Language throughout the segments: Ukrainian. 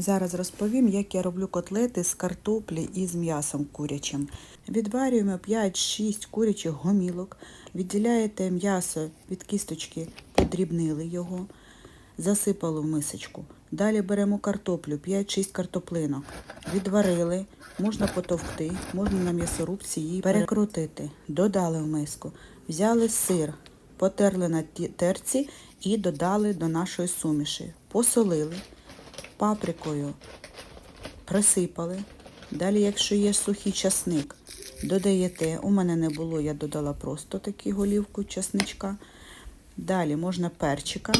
Зараз розповім, як я роблю котлети з картоплі і з м'ясом курячим. Відварюємо 5-6 курячих гомілок, відділяєте м'ясо від кісточки, подрібнили його, засипали в мисочку. Далі беремо картоплю, 5-6 картоплинок, відварили, можна потовкти, можна на м'ясорубці її перекрутити. Додали в миску, взяли сир, потерли на терці і додали до нашої суміші. Посолили, паприкою присипали. Далі, якщо є сухий часник, додаєте. У мене не було, я додала просто таку голівку часничка. Далі можна перчика.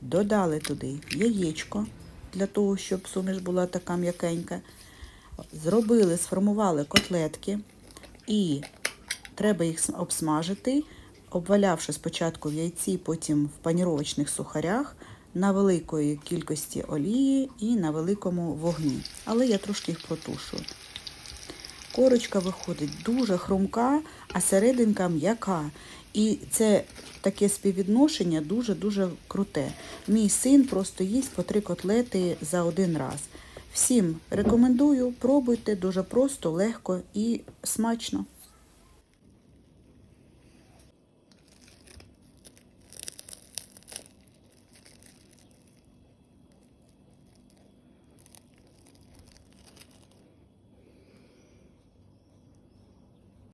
Додали туди яєчко для того, щоб суміш була така м'якенька. Зробили, сформували котлетки і треба їх обсмажити, обвалявши спочатку в яйці, потім в паніровочних сухарях на великої кількості олії і на великому вогні. Але я трошки їх протушую. Корочка виходить дуже хрумка, а серединка м'яка. І це таке співвідношення дуже-дуже круте. Мій син просто їсть по три котлети за один раз. Всім рекомендую, пробуйте дуже просто, легко і смачно.